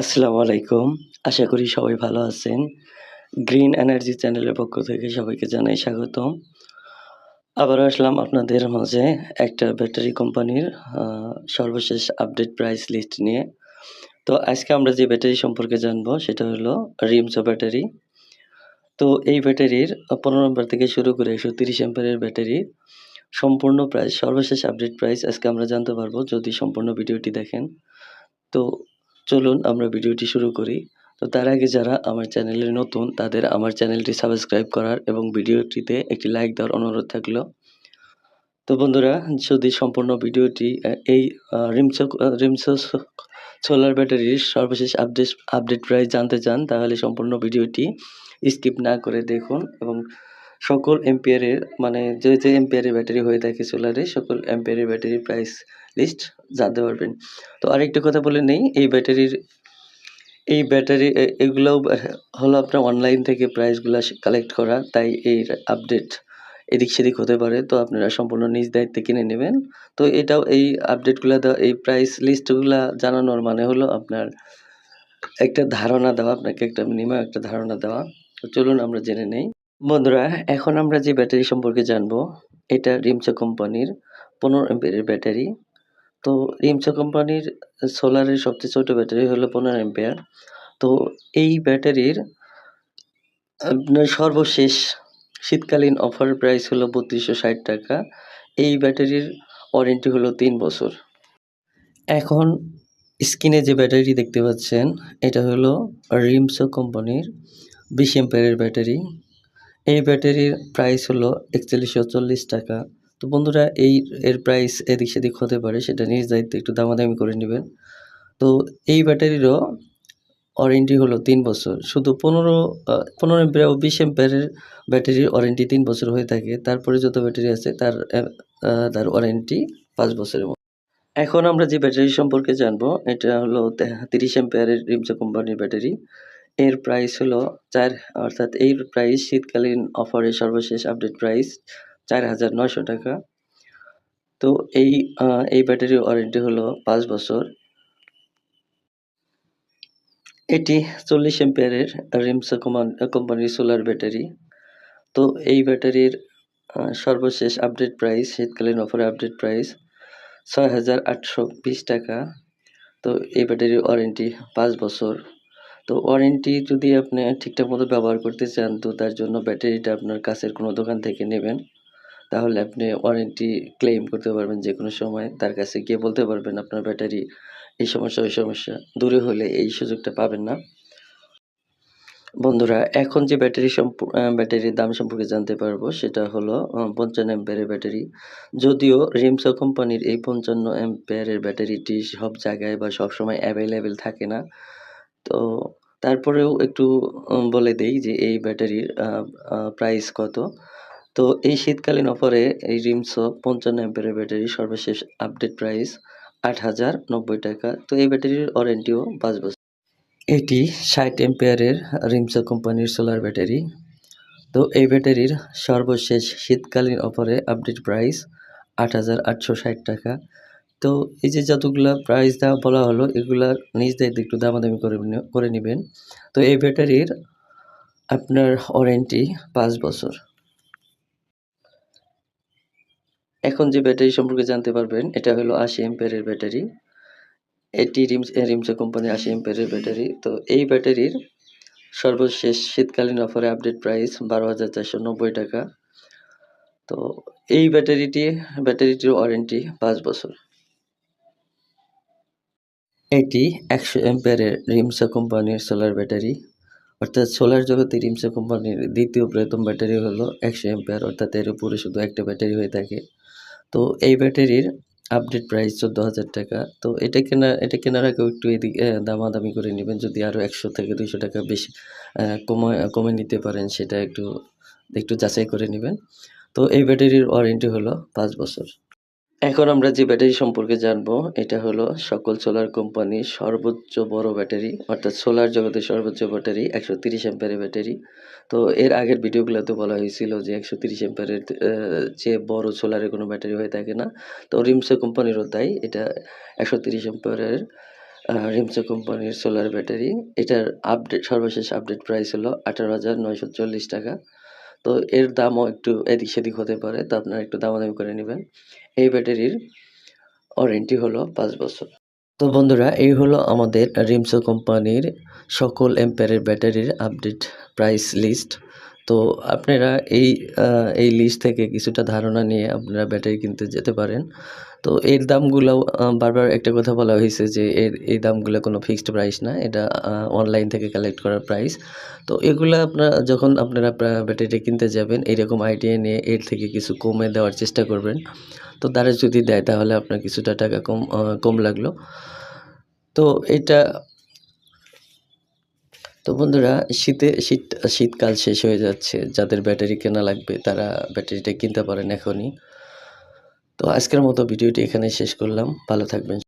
আসসালামু আলাইকুম। আশা করি সবাই ভালো আছেন। গ্রিন এনার্জি চ্যানেলের পক্ষ থেকে সবাইকে জানাই স্বাগতম। আবারও আসলাম আপনাদের মাঝে একটা ব্যাটারি কোম্পানির সর্বশেষ আপডেট প্রাইস লিস্ট নিয়ে। তো আজকে আমরা যে ব্যাটারি সম্পর্কে জানব সেটা হলো রিমসো ব্যাটারি তো এই ব্যাটারির পনেরো নম্বর থেকে শুরু করে একশো তিরিশ এম্পারের ব্যাটারি সম্পূর্ণ প্রাইস সর্বশেষ আপডেট প্রাইস আজকে আমরা জানতে পারব যদি সম্পূর্ণ ভিডিওটি দেখেন। তো চলুন আমরা ভিডিওটি শুরু করি। তো তার আগে যারা আমার চ্যানেলে নতুন, তাদের আমার চ্যানেলটি সাবস্ক্রাইব করার এবং ভিডিওটিতে একটি লাইক দেওয়ার অনুরোধ থাকল। তো বন্ধুরা, যদি সম্পূর্ণ ভিডিওটি এই রিমসো রিমসো সোলার ব্যাটারির সর্বশেষ আপডেট আপডেট প্রাইস জানতে চান, তাহলে সম্পূর্ণ ভিডিওটি স্কিপ না করে দেখুন এবং সকল এম্পিয়ারের মানে যে যে এম্পিয়ারের ব্যাটারি হয়ে থাকে সোলারে সকল এম্পিয়ারের ব্যাটারির প্রাইস লিস্ট জানতে পারবেন তো আরেকটা কথা বলে নেই, এই ব্যাটারির এই ব্যাটারি এগুলোও হলো আপনার অনলাইন থেকে প্রাইসগুলো কালেক্ট করা, তাই এই আপডেট এদিক সেদিক হতে পারে, তো আপনারা সম্পূর্ণ নিজ দায়িত্বে কিনে নেবেন। তো এটাও এই আপডেটগুলো দেওয়া, এই প্রাইস লিস্টগুলো জানানোর মানে হলো আপনার একটা ধারণা দেওয়া, আপনাকে একটা মিনিমাম একটা ধারণা দেওয়া। তো চলুন আমরা জেনে নেই। বন্ধুরা, এখন আমরা যে ব্যাটারি সম্পর্কে জানব, এটা রিমসো কোম্পানির পনেরো এম্পিয়ারের ব্যাটারি। তো রিমসো কোম্পানির সোলারের সবচেয়ে ছোটো ব্যাটারি হলো পনেরো এম্পিয়ার তো এই ব্যাটারির আপনার সর্বশেষ শীতকালীন অফার প্রাইস হলো বত্রিশশো ষাট টাকা। এই ব্যাটারির ওয়ারেন্টি হলো তিন বছর। এখন স্ক্রিনে যে ব্যাটারিটি দেখতে পাচ্ছেন, এটা হলো রিমসো কোম্পানির বিশ এম্পায়ারের ব্যাটারি। এই ব্যাটারির প্রাইস হলো একচল্লিশশো চল্লিশ টাকা। তো বন্ধুরা, এই, এর প্রাইস এদিক সেদিক হতে পারে, সেটা নিজ দায়িত্বে একটু দামাদামি করে নেবেন। তো এই ব্যাটারিরও ওয়ারেন্টি হলো তিন বছর। শুধু পনেরো পনেরো এম্পিয়ার ও বিশ এম্পিয়ারের ব্যাটারির ওয়ারেন্টি তিন বছর হয়ে থাকে। তারপরে যত ব্যাটারি আছে, তার তার ওয়ারেন্টি পাঁচ বছরের এখন আমরা যে ব্যাটারি সম্পর্কে জানব, এটা হলো তিরিশ এম্পিয়ারের রিমসো কোম্পানির ব্যাটারি। এর প্রাইস হলো চার, অর্থাৎ এই প্রাইস শীতকালীন অফারের সর্বশেষ আপডেট প্রাইস চার হাজার নয়শো টাকা। তো এই এই ব্যাটারির ওয়ারেন্টি হলো পাঁচ বছর। এটি চল্লিশ এম্পিয়ারের রিমসো কোম্পানির সোলার ব্যাটারি তো এই ব্যাটারির সর্বশেষ আপডেট প্রাইস শীতকালীন অফারে আপডেট প্রাইস ছয় হাজার আটশো বিশ টাকা। তো এই ব্যাটারির ওয়ারেন্টি পাঁচ বছর। তো ওয়ারেন্টি যদি আপনি ঠিকঠাক মতো ব্যবহার করতে চান, তো তার জন্য ব্যাটারিটা আপনার কাছের কোনো দোকান থেকে নেবেন। তাহলে আপনি ওয়ারেন্টি ক্লেম করতে পারবেন যে কোনো সময়। তার কাছে গিয়ে বলতে পারবেন আপনার ব্যাটারি এই সমস্যা, ওই সমস্যা। দূরে হলে এই সুযোগটা পাবেন না। বন্ধুরা, এখন যে ব্যাটারি সম্প- ব্যাটারির দাম সম্পর্কে জানতে পারব, সেটা হলো পঞ্চান্ন অ্যাম্পিয়ারের ব্যাটারি। যদিও রিমসো কোম্পানির এই পঞ্চান্ন অ্যাম্পিয়ারের ব্যাটারিটি সব জায়গায় বা সব সময় অ্যাভেলেবেল থাকে না। তো তারপরেও একটু বলে দেই যে এই ব্যাটারির প্রাইস কত। তো এই শীতকালীন অফারে এই রিমসো পঞ্চান্ন অ্যাম্পিয়ারের ব্যাটারি সর্বশেষ আপডেট প্রাইস আট হাজার নব্বই টাকা। তো এই ব্যাটারির ওয়ারেন্টিও পাঁচ বছর। এটি ষাট এম্পিয়ারের রিমসো কোম্পানির সোলার ব্যাটারি। তো এই ব্যাটারির সর্বশেষ শীতকালীন অফারে আপডেট প্রাইস আট হাজার আটশো ষাট টাকা। তো এই যে যতগুলা প্রাইস দেওয়া বলা হলো, এগুলা নিজ দায়িত্বে একটু দামাদামি করে করে নেবেন। তো এই ব্যাটারির আপনার ওয়ারেন্টি পাঁচ বছর। এখন যে ব্যাটারি সম্পর্কে জানতে পারবেন, এটা হলো আশি এম্পিয়ারের ব্যাটারি। এটি রিমস রিমসো কোম্পানির আশি এম্পিয়ারের ব্যাটারি। তো এই ব্যাটারির সর্বশেষ শীতকালীন অফারে আপডেট প্রাইস বারো হাজার চারশো নব্বই টাকা। তো এই ব্যাটারিটি, ব্যাটারিটির ওয়ারেন্টি পাঁচ বছর। এটি একশো এম্পিয়ারের রিমসা কোম্পানির সোলার ব্যাটারি অর্থাৎ সোলার জগতে রিমসা কোম্পানির দ্বিতীয় বৃহত্তম ব্যাটারি হলো একশো এম্পিয়ার অর্থাৎ এর উপরে শুধু একটা ব্যাটারি হয়ে থাকে। তো এই ব্যাটারির আপডেট প্রাইস চোদ্দ হাজার টাকা। তো এটা কেনা, এটা কেনার আগে একটু এদিকে দামাদামি করে নেবেন। যদি আরও একশো থেকে দুইশো টাকা বেশি কমে কমে নিতে পারেন, সেটা একটু একটু যাচাই করে নেবেন। তো এই ব্যাটারির ওয়ারেন্টি হলো পাঁচ বছর। এখন আমরা যে ব্যাটারি সম্পর্কে জানব, এটা হলো সকল সোলার কোম্পানির সর্বোচ্চ বড় ব্যাটারি, অর্থাৎ সোলার জগতের সর্বোচ্চ ব্যাটারি একশো তিরিশ অ্যাম্পিয়ারের ব্যাটারি। তো এর আগের ভিডিওগুলোতে বলা হয়েছিল যে একশো তিরিশ অ্যাম্পিয়ারের যে বড় সোলারের কোনো ব্যাটারি হয়ে থাকে না। তো রিমসো কোম্পানিরও তাই, এটা একশো তিরিশ অ্যাম্পিয়ারের রিমসো কোম্পানির সোলার ব্যাটারি। এটার আপডেট সর্বশেষ আপডেট প্রাইস হলো আঠারো হাজার নয়শো চল্লিশ টাকা। তো এর দামও একটু এদিক সেদিক হতে পারে, তো আপনারা একটু দামাদামি করে নেবেন। এই ব্যাটারির ওয়ারেন্টি হলো পাঁচ বছর। তো বন্ধুরা, এই হলো আমাদের রিমসো কোম্পানির সকল এম্পায়ারের ব্যাটারির আপডেট প্রাইস লিস্ট তো আপনারা এই এই লিস্ট থেকে কিছুটা ধারণা নিয়ে আপনারা ব্যাটারি কিনতে যেতে পারেন। তো এর দামগুলো বারবার একটা কথা বলা হয়েছে যে এর, এই দামগুলো কোনো ফিক্সড প্রাইস না, এটা অনলাইন থেকে কালেক্ট করার প্রাইস তো এগুলো আপনারা, যখন আপনারা ব্যাটারিটা কিনতে যাবেন, এরকম আইডিয়া নিয়ে এর থেকে কিছু কমে দেওয়ার চেষ্টা করবেন। তো তারা যদি দেয়, তাহলে আপনার কিছুটা টাকা কম কম লাগল। তো এটা তো বন্ধুরা, শীতে, শীত, শীতকাল শেষ হয়ে যাচ্ছে। যাদের ব্যাটারি কেনা লাগবে, তারা ব্যাটারিটা কিনতে পারেন এখনই। তো আজকের মতো ভিডিওটি এখানে শেষ করলাম। ভালো থাকবেন।